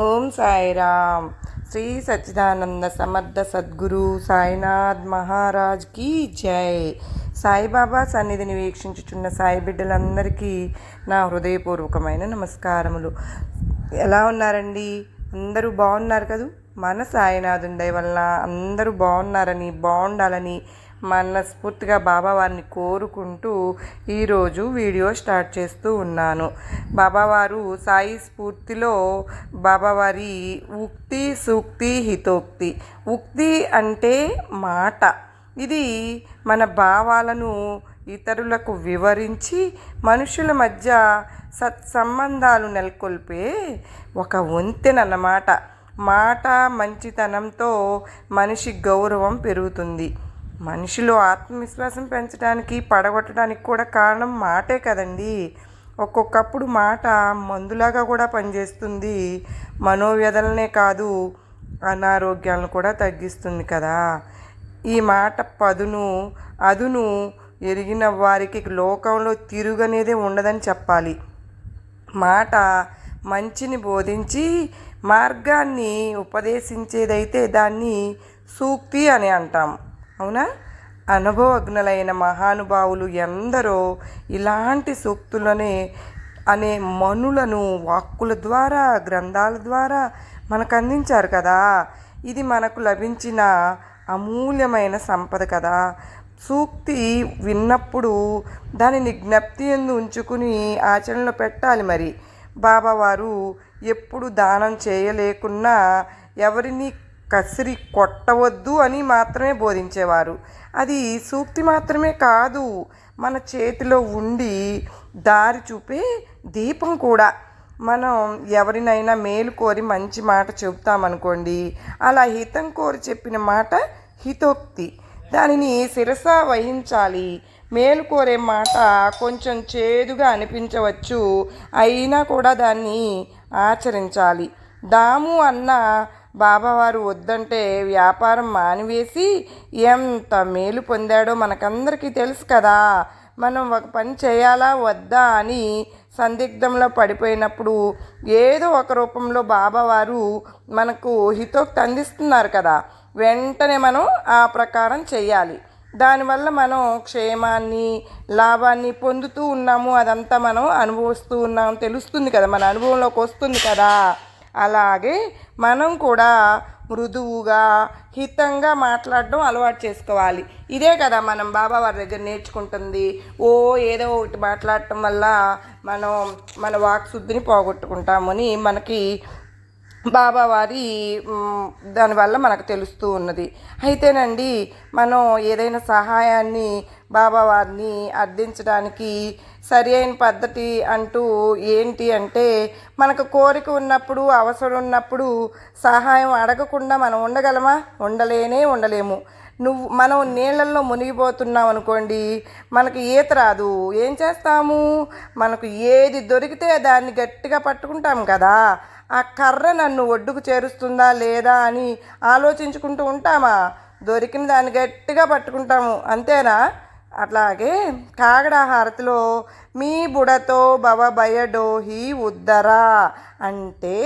ఓం సాయిరామ్. శ్రీ సచ్చిదానంద సమర్థ సద్గురు సాయినాథ్ మహారాజ్కి జై. సాయిబాబా సన్నిధిని వీక్షించుచున్న సాయి బిడ్డలందరికీ నా హృదయపూర్వకమైన నమస్కారములు. ఎలా ఉన్నారండి? అందరూ బాగున్నారు కదూ? మన సాయినాథుని దయ వలన అందరూ బాగున్నారని బాగుండాలని మనస్ఫూర్తిగా బాబావారిని కోరుకుంటూ ఈరోజు వీడియో స్టార్ట్ చేస్తూ ఉన్నాను. బాబావారు సాయి స్ఫూర్తిలో బాబావారి ఉక్తి సూక్తి హితోక్తి. ఉక్తి అంటే మాట. ఇది మన భావాలను ఇతరులకు వివరించి మనుషుల మధ్య సత్సంబంధాలు నెలకొల్పే ఒక వంతెనన్నమాట. మాట మంచితనంతో మనిషి గౌరవం పెరుగుతుంది. మనిషిలో ఆత్మవిశ్వాసం పెంచడానికి పడగొట్టడానికి కూడా కారణం మాటే కదండి. ఒక్కొక్కప్పుడు మాట మందులాగా కూడా పనిచేస్తుంది. మనోవ్యధలనే కాదు అనారోగ్యాలను కూడా తగ్గిస్తుంది కదా. ఈ మాట పదును అదును ఎరిగిన వారికి లోకంలో తిరుగనేదే ఉండదని చెప్పాలి. మాట మంచిని బోధించి మార్గాన్ని ఉపదేశించేదైతే దాన్ని సూక్తి అని అంటాం. అవునా? అనుభవజ్ఞులైన మహానుభావులు ఎందరో ఇలాంటి సూక్తులనే అనే మనులను వాక్కుల ద్వారా గ్రంథాల ద్వారా మనకు అందించారు కదా. ఇది మనకు లభించిన అమూల్యమైన సంపద కదా. సూక్తి విన్నప్పుడు దానిని జ్ఞప్తి ఎందు ఉంచుకుని ఆచరణలో పెట్టాలి మరి. బాబావారు ఎప్పుడు దానం చేయలేకున్నా ఎవరిని కసిరి కొట్టవద్దు అని మాత్రమే బోధించేవారు. అది సూక్తి మాత్రమే కాదు. మన చేతిలో ఉండి దారి చూపే దీపం కూడా. మనం ఎవరినైనా మేలు కోరి మంచి మాట చెబుతామనుకోండి అలా హితం కోరి చెప్పిన మాట హితోక్తి. దానిని శిరస వహించాలి. మేలు కోరే మాట కొంచెం చేదుగా అనిపించవచ్చు. అయినా కూడా దాన్ని ఆచరించాలి. దాము అన్న బాబావారు వద్దంటే వ్యాపారం మానివేసి ఎంత మేలు పొందాడో మనకందరికీ తెలుసు కదా. మనం ఒక పని చేయాలా వద్దా అని సందిగ్ధంలో పడిపోయినప్పుడు ఏదో ఒక రూపంలో బాబావారు మనకు హితోక్తి అందిస్తున్నారు కదా. వెంటనే మనం ఆ ప్రకారం చేయాలి. దానివల్ల మనం క్షేమాన్ని లాభాన్ని పొందుతూ ఉన్నాము. అదంతా మనం అనుభవిస్తూ ఉన్నాం. తెలుస్తుంది కదా మన అనుభవంలోకి వస్తుంది కదా. అలాగే మనం కూడా మృదువుగా హితంగా మాట్లాడడం అలవాటు చేసుకోవాలి. ఇదే కదా మనం బాబా వారి దగ్గర నేర్చుకుంటుంది. ఓ ఏదో ఒకటి మాట్లాడటం వల్ల మనం మన వాక్శుద్ధిని పోగొట్టుకుంటామని మనకి బాబావారి దానివల్ల మనకు తెలుస్తూ ఉన్నది. అయితేనండి మనం ఏదైనా సహాయాన్ని బాబావారిని అర్థించడానికి సరి అయిన పద్ధతి అంటూ ఏంటి అంటే మనకు కోరిక ఉన్నప్పుడు అవసరం ఉన్నప్పుడు సహాయం అడగకుండా మనం ఉండగలమా? ఉండలేనే ఉండలేము. నువ్వు మనం నీళ్ళల్లో మునిగిపోతున్నాం అనుకోండి మనకి ఈత రాదు. ఏం చేస్తాము? మనకు ఏది దొరికితే దాన్ని గట్టిగా పట్టుకుంటాం కదా. ఆ కర్ర నన్ను ఒడ్డుకు చేరుస్తుందా లేదా అని ఆలోచించుకుంటూ ఉంటామా? దొరికిన దాన్ని గట్టిగా పట్టుకుంటాము. అంతేనా? అట్లాగే కాగడ హారతిలో మీ బుడతో భవ భయడోహి ఉద్దరా అంటే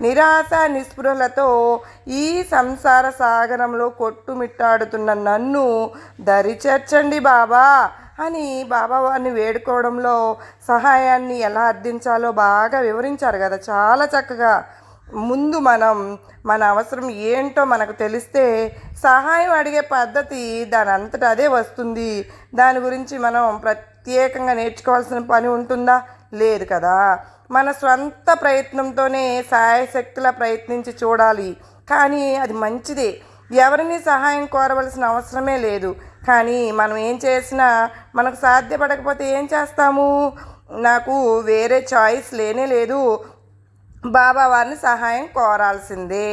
నిరాశ నిస్పృహలతో ఈ సంసార సాగరంలో కొట్టుమిట్టాడుతున్న నన్ను దరిచేర్చండి బాబా అని బాబా వారిని వేడుకోవడంలో సహాయాన్ని ఎలా అర్థించాలో బాగా వివరించారు కదా చాలా చక్కగా. ముందు మనం మన అవసరం ఏంటో మనకు తెలిస్తే సహాయం అడిగే పద్ధతి దాని అంతటా అదే వస్తుంది. దాని గురించి మనం ప్రత్యేకంగా నేర్చుకోవాల్సిన పని ఉంటుందా? లేదు కదా. మన స్వంత ప్రయత్నంతోనే సహాయశక్తిలా ప్రయత్నించి చూడాలి. కానీ అది మంచిదే. ఎవరిని సహాయం కోరవలసిన అవసరమే లేదు. కానీ మనం ఏం చేసినా మనకు సాధ్యపడకపోతే ఏం చేస్తాము? నాకు వేరే చాయిస్ లేనే లేదు. బాబావారిని సహాయం కోరాల్సిందే.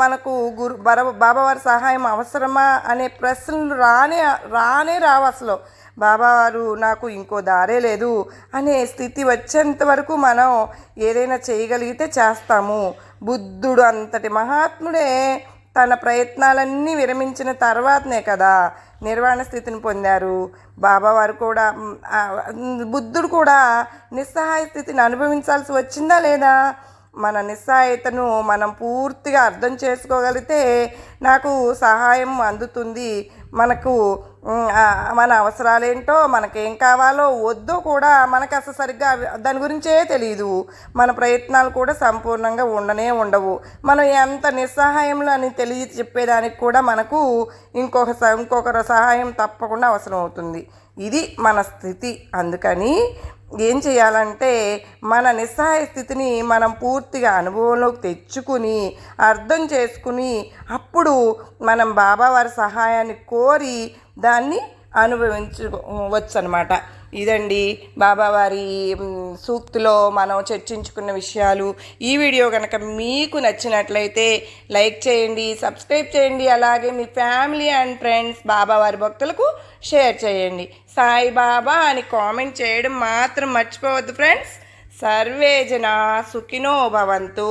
మనకు గురు బర బాబావారి సహాయం అవసరమా అనే ప్రశ్నలు రానే రానే రావు అసలు. బాబావారు నాకు ఇంకో దారే లేదు అనే స్థితి వచ్చేంత వరకు మనం ఏదైనా చేయగలిగితే చేస్తాము. బుద్ధుడు అంతటి మహాత్ముడే తన ప్రయత్నాలన్నీ విరమించిన తర్వాతనే కదా నిర్వాణ స్థితిని పొందారు. బాబావారు కూడా బుద్ధుడు కూడా నిస్సహాయ స్థితిని అనుభవించాల్సి వచ్చిందా లేదా? మన నిస్సహాయతను మనం పూర్తిగా అర్థం చేసుకోగలిగితే నాకు సహాయం అందుతుంది. మనకు మన అవసరాలేంటో మనకేం కావాలో వద్దో కూడా మనకు అసలు సరిగ్గా దాని గురించే తెలియదు మన ప్రయత్నాలు కూడా సంపూర్ణంగా ఉండనే ఉండవు. మనం ఎంత నిస్సహాయంలో అని తెలియ చెప్పేదానికి కూడా మనకు ఇంకొక స- సహాయం తప్పకుండా అవసరం అవుతుంది ఇది మన స్థితి. అందుకని ఏం చేయాలంటే మన నిస్సహాయ స్థితిని మనం పూర్తిగా అనుభవంలోకి తెచ్చుకుని అర్థం చేసుకుని అప్పుడు మనం బాబావారి సహాయాన్ని కోరి దాన్ని అనుభవించవచ్చు అనమాట ఇదండి బాబావారి సూక్తిలో మనం చర్చించుకున్న విషయాలు. ఈ వీడియో కనుక మీకు నచ్చినట్లయితే లైక్ చేయండి సబ్స్క్రైబ్ చేయండి అలాగే మీ ఫ్యామిలీ అండ్ ఫ్రెండ్స్ బాబావారి భక్తులకు షేర్ చేయండి. సాయిబాబా అని కామెంట్ చేయడం మాత్రం మర్చిపోవద్దు ఫ్రెండ్స్. సర్వేజన సుఖినో భవంతు.